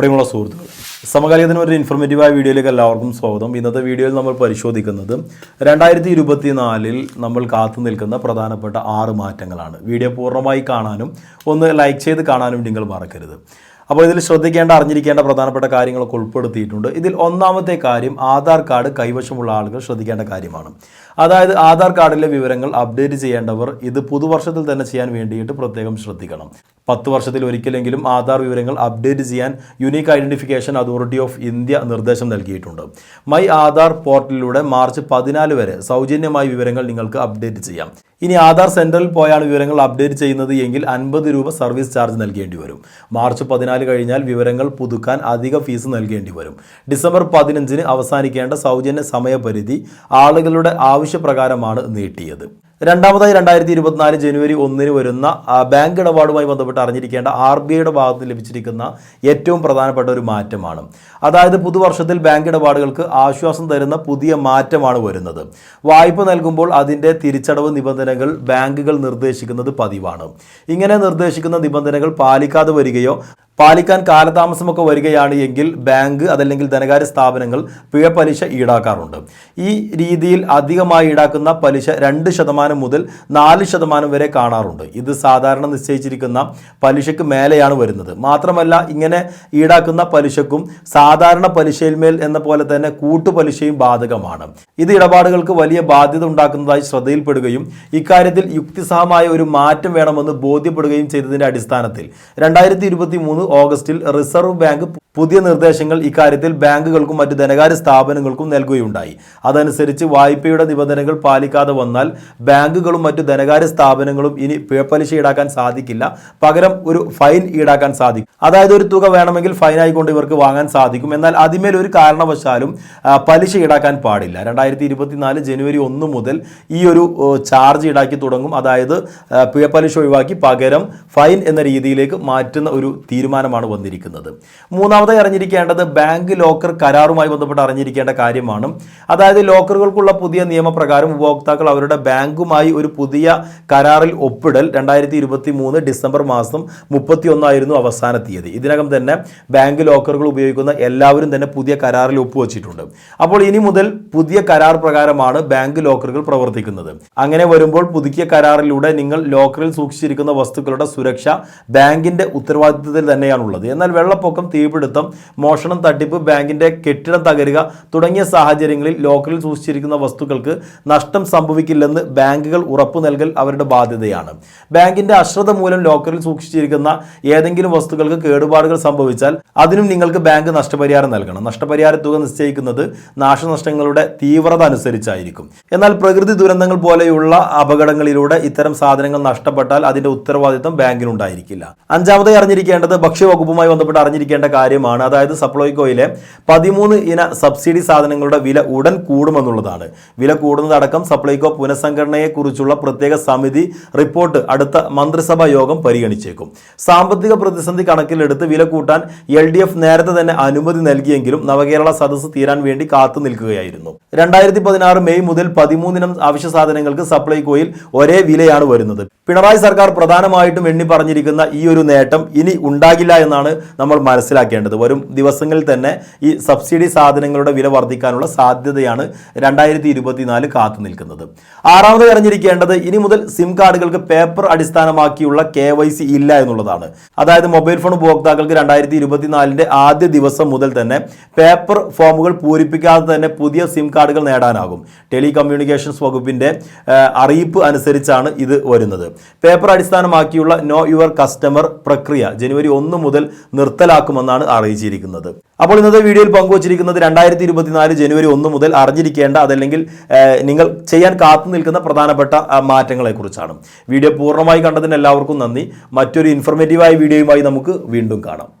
പ്രിയമുള്ള സുഹൃത്തുക്കൾ സമകാലികത്തിന് ഒരു ഇൻഫർമേറ്റീവായ വീഡിയോയിലേക്ക് എല്ലാവർക്കും സ്വാഗതം. ഇന്നത്തെ വീഡിയോയിൽ നമ്മൾ പരിശോധിക്കുന്നത് രണ്ടായിരത്തി ഇരുപത്തിനാലിൽ നമ്മൾ കാത്തു നിൽക്കുന്ന പ്രധാനപ്പെട്ട ആറ് മാറ്റങ്ങളാണ്. വീഡിയോ പൂർണമായി കാണാനും ഒന്ന് ലൈക്ക് ചെയ്ത് കാണാനും നിങ്ങൾ മറക്കരുത്. അപ്പോൾ ഇതിൽ ശ്രദ്ധിക്കേണ്ട അറിഞ്ഞിരിക്കേണ്ട പ്രധാനപ്പെട്ട കാര്യങ്ങളൊക്കെ ഉൾപ്പെടുത്തിയിട്ടുണ്ട്. ഇതിൽ ഒന്നാമത്തെ കാര്യം ആധാർ കാർഡ് കൈവശമുള്ള ആളുകൾ ശ്രദ്ധിക്കേണ്ട കാര്യമാണ്. അതായത് ആധാർ കാർഡിലെ വിവരങ്ങൾ അപ്ഡേറ്റ് ചെയ്യേണ്ടവർ ഇത് പുതുവർഷത്തിൽ തന്നെ ചെയ്യാൻ വേണ്ടിയിട്ട് പ്രത്യേകം ശ്രദ്ധിക്കണം. പത്ത് വർഷത്തിൽ ഒരിക്കലെങ്കിലും ആധാർ വിവരങ്ങൾ അപ്ഡേറ്റ് ചെയ്യാൻ unique identification authority of India നിർദ്ദേശം നൽകിയിട്ടുണ്ട്. മൈ ആധാർ പോർട്ടലിലൂടെ മാർച്ച് പതിനാല് വരെ സൗജന്യമായി വിവരങ്ങൾ നിങ്ങൾക്ക് അപ്ഡേറ്റ് ചെയ്യാം. ഇനി ആധാർ സെന്ററിൽ പോയാണ് വിവരങ്ങൾ അപ്ഡേറ്റ് ചെയ്യുന്നത് എങ്കിൽ അൻപത് രൂപ സർവീസ് ചാർജ് നൽകേണ്ടി വരും. മാർച്ച് പതിനാല് കഴിഞ്ഞാൽ വിവരങ്ങൾ പുതുക്കാൻ അധിക ഫീസ് നൽകേണ്ടി വരും. ഡിസംബർ പതിനഞ്ചിന് അവസാനിക്കേണ്ട സൗജന്യ സമയപരിധി ആളുകളുടെ ആവശ്യപ്രകാരമാണ് നീട്ടിയത്. രണ്ടാമതായി രണ്ടായിരത്തി ഇരുപത്തിനാല് ജനുവരി ഒന്നിന് വരുന്ന ബാങ്ക് ഇടപാടുമായി ബന്ധപ്പെട്ട് അറിഞ്ഞിരിക്കേണ്ട ആർ ബി ഐയുടെ ഭാഗത്ത് ലഭിച്ചിരിക്കുന്ന ഏറ്റവും പ്രധാനപ്പെട്ട ഒരു മാറ്റമാണ്. അതായത് പുതുവർഷത്തിൽ ബാങ്ക് ഇടപാടുകൾക്ക് ആശ്വാസം തരുന്ന പുതിയ മാറ്റമാണ് വരുന്നത്. വായ്പ നൽകുമ്പോൾ അതിന്റെ തിരിച്ചടവ് നിബന്ധനകൾ ബാങ്കുകൾ നിർദ്ദേശിക്കുന്നത് പതിവാണ്. ഇങ്ങനെ നിർദ്ദേശിക്കുന്ന നിബന്ധനകൾ പാലിക്കാതെ വരികയോ പാലിക്കാൻ കാലതാമസമൊക്കെ വരികയാണ് എങ്കിൽ ബാങ്ക് അതല്ലെങ്കിൽ ധനകാര്യ സ്ഥാപനങ്ങൾ പിഴ പലിശ ഈടാക്കാറുണ്ട്. ഈ രീതിയിൽ അധികമായി ഈടാക്കുന്ന പലിശ രണ്ട് ശതമാനം മുതൽ നാല് ശതമാനം വരെ കാണാറുണ്ട്. ഇത് സാധാരണ നിശ്ചയിച്ചിരിക്കുന്ന പലിശയ്ക്ക് മേലെയാണ് വരുന്നത്. മാത്രമല്ല ഇങ്ങനെ ഈടാക്കുന്ന പലിശക്കും സാധാരണ പലിശയിന്മേൽ എന്ന പോലെ തന്നെ കൂട്ടുപലിശയും ബാധകമാണ്. ഇത് ഇടപാടുകൾക്ക് വലിയ ബാധ്യത ഉണ്ടാക്കുന്നതായി ശ്രദ്ധയിൽപ്പെടുകയും ഇക്കാര്യത്തിൽ യുക്തിസഹമായ ഒരു മാറ്റം വേണമെന്ന് ബോധ്യപ്പെടുകയും ചെയ്തതിന്റെ അടിസ്ഥാനത്തിൽ രണ്ടായിരത്തി ഓഗസ്റ്റിൽ റിസർവ് ബാങ്ക് പുതിയ നിർദ്ദേശങ്ങൾ ഇക്കാര്യത്തിൽ ബാങ്കുകൾക്കും മറ്റ് ധനകാര്യ സ്ഥാപനങ്ങൾക്കും നൽകുകയുണ്ടായി. അതനുസരിച്ച് വായ്പയുടെ നിബന്ധനകൾ പാലിക്കാതെ വന്നാൽ ബാങ്കുകളും മറ്റ് ധനകാര്യ സ്ഥാപനങ്ങളും ഇനി പിഴപ്പലിശ ഈടാക്കാൻ സാധിക്കില്ല. പകരം ഒരു ഫൈൻ ഈടാക്കാൻ സാധിക്കും. അതായത് ഒരു തുക വേണമെങ്കിൽ ഫൈനായിക്കൊണ്ട് ഇവർക്ക് വാങ്ങാൻ സാധിക്കും. എന്നാൽ അതിമേൽ ഒരു കാരണവശാലും പലിശ ഈടാക്കാൻ പാടില്ല. രണ്ടായിരത്തി ഇരുപത്തിനാല് ജനുവരി ഒന്ന് മുതൽ ഈ ഒരു ചാർജ് ഈടാക്കി തുടങ്ങും. അതായത് പിഴപ്പലിശ ഒഴിവാക്കി പകരം ഫൈൻ എന്ന രീതിയിലേക്ക് മാറ്റുന്ന ഒരു തീരുമാനമാണ് വന്നിരിക്കുന്നത്. മൂന്നാമതായി അറിഞ്ഞിരിക്കേണ്ടത് ബാങ്ക് ലോക്കർ കരാറുമായി ബന്ധപ്പെട്ട് അറിഞ്ഞിരിക്കേണ്ട കാര്യമാണ്. അതായത് ലോക്കറുകൾക്കുള്ള പുതിയ നിയമപ്രകാരം ഉപഭോക്താക്കൾ അവരുടെ ബാങ്കുമായി ഒരു പുതിയ കരാറിൽ ഒപ്പിടൽ രണ്ടായിരത്തി ഇരുപത്തി മൂന്ന് ഡിസംബർ മാസം മുപ്പത്തി ഒന്നായിരുന്നു അവസാന തീയതി. ഇതിനകം തന്നെ ബാങ്ക് ലോക്കറുകൾ ഉപയോഗിക്കുന്ന എല്ലാവരും തന്നെ പുതിയ കരാറിൽ ഒപ്പുവച്ചിട്ടുണ്ട് അപ്പോൾ ഇനി മുതൽ പുതിയ കരാർ പ്രകാരമാണ് ബാങ്ക് ലോക്കറുകൾ പ്രവർത്തിക്കുന്നത്. അങ്ങനെ വരുമ്പോൾ പുതുക്കിയ കരാറിലൂടെ നിങ്ങൾ ലോക്കറിൽ സൂക്ഷിച്ചിരിക്കുന്ന വസ്തുക്കളുടെ സുരക്ഷ ബാങ്കിന്റെ ഉത്തരവാദിത്തത്തിൽ തന്നെയാണുള്ളത്. എന്നാൽ വെള്ളപ്പൊക്കം തീപിടുത്തം മോഷണം തട്ടിപ്പ് ബാങ്കിന്റെ കെട്ടിടം തകരുക തുടങ്ങിയ സാഹചര്യങ്ങളിൽ ലോക്കറിൽ സൂക്ഷിച്ചിരിക്കുന്ന വസ്തുക്കൾക്ക് നഷ്ടം സംഭവിക്കില്ലെന്ന് ബാങ്കുകൾ ഉറപ്പു നൽകൽ അവരുടെ ബാധ്യതയാണ്. ബാങ്കിന്റെ അശ്രദ്ധ മൂലം ലോക്കറിൽ സൂക്ഷിച്ചിരിക്കുന്ന ഏതെങ്കിലും വസ്തുക്കൾക്ക് കേടുപാടുകൾ സംഭവിച്ചാൽ അതിനും നിങ്ങൾക്ക് ബാങ്ക് നഷ്ടപരിഹാരം നൽകണം. നഷ്ടപരിഹാര തുക നിശ്ചയിക്കുന്നത് നാശനഷ്ടങ്ങളുടെ തീവ്രത അനുസരിച്ചായിരിക്കും. എന്നാൽ പ്രകൃതി ദുരന്തങ്ങൾ പോലെയുള്ള അപകടങ്ങളിലൂടെ ഇത്തരം സാധനങ്ങൾ നഷ്ടപ്പെട്ടാൽ അതിന്റെ ഉത്തരവാദിത്തം ബാങ്കിനുണ്ടായിരിക്കില്ല. അഞ്ചാമതായി അറിഞ്ഞിരിക്കേണ്ടത് ഭക്ഷ്യവകുപ്പുമായി ബന്ധപ്പെട്ട് അറിഞ്ഞിരിക്കേണ്ട കാര്യമാണ്. അതായത് സപ്ലൈകോയിലെ പതിമൂന്ന് ഇന സബ്സിഡി സാധനങ്ങളുടെ വില ഉടൻ കൂടുമെന്നുള്ളതാണ്. വില കൂടുന്നതടക്കം സപ്ലൈകോ പുനഃസംഘടനയെക്കുറിച്ചുള്ള പ്രത്യേക സമിതി റിപ്പോർട്ട് അടുത്ത മന്ത്രിസഭാ യോഗം പരിഗണിച്ചേക്കും. സാമ്പത്തിക പ്രതിസന്ധി കണക്കിലെടുത്ത് വില കൂട്ടാൻ എൽ ഡി എഫ് നേരത്തെ തന്നെ അനുമതി നൽകിയെങ്കിലും നവകേരള സദസ്സ് തീരാൻ വേണ്ടി കാത്തു നിൽക്കുകയായിരുന്നു. രണ്ടായിരത്തി പതിനാറ് മെയ് മുതൽ പതിമൂന്നിനം അവശ്യ സാധനങ്ങൾക്ക് സപ്ലൈകോയിൽ ഒരേ വിലയാണ് വരുന്നത്. പിണറായി സർക്കാർ പ്രധാനമായിട്ടും എണ്ണി പറഞ്ഞിരിക്കുന്ന ഈ ഒരു നേട്ടം ഇനി ഉണ്ടാകില്ല എന്നാണ് നമ്മൾ മനസ്സിലാക്കേണ്ടത്. വരും ദിവസങ്ങളിൽ തന്നെ ഈ സബ്സിഡി സാധനങ്ങളുടെ വില വർദ്ധിക്കാനുള്ള സാധ്യതയാണ് രണ്ടായിരത്തി ഇരുപത്തിനാല് കാത്തു നിൽക്കുന്നത്. ആറാമത് അറിഞ്ഞിരിക്കേണ്ടത് ഇനി മുതൽ സിം കാർഡുകൾക്ക് പേപ്പർ അടിസ്ഥാനമാക്കിയുള്ള കെ ഇല്ല എന്നുള്ളതാണ്. അതായത് മൊബൈൽ ഫോൺ ഉപഭോക്താക്കൾക്ക് രണ്ടായിരത്തി ഇരുപത്തിനാലിന്റെ ആദ്യ ദിവസം മുതൽ തന്നെ പേപ്പർ ഫോമുകൾ പൂരിപ്പിക്കാതെ തന്നെ പുതിയ സിം കാർഡുകൾ നേടാനാകും. ടെലി കമ്മ്യൂണിക്കേഷൻസ് വകുപ്പിന്റെ അറിയിപ്പ് അനുസരിച്ചാണ് ഇത് വരുന്നത്. പേപ്പർ അടിസ്ഥാനമാക്കിയുള്ള നോ യുവർ കസ്റ്റമർ പ്രക്രിയ ജനുവരി ഒന്ന് മുതൽ നിർത്തലാക്കുമെന്നാണ് അറിയിച്ചിരിക്കുന്നത്. അപ്പോൾ ഇന്നത്തെ വീഡിയോയിൽ പങ്കുവച്ചിരിക്കുന്നത് രണ്ടായിരത്തി ഇരുപത്തിനാല് ജനുവരി ഒന്ന് മുതൽ അറിഞ്ഞിരിക്കേണ്ട അതല്ലെങ്കിൽ നിങ്ങൾ ചെയ്യാൻ കാത്തു നിൽക്കുന്ന പ്രധാനപ്പെട്ട മാറ്റങ്ങളെക്കുറിച്ചാണ്. വീഡിയോ പൂർണമായി കണ്ടതിന് എല്ലാവർക്കും നന്ദി. മറ്റൊരു ഇൻഫർമേറ്റീവായ വീഡിയോയുമായി നമുക്ക് വീണ്ടും കാണാം.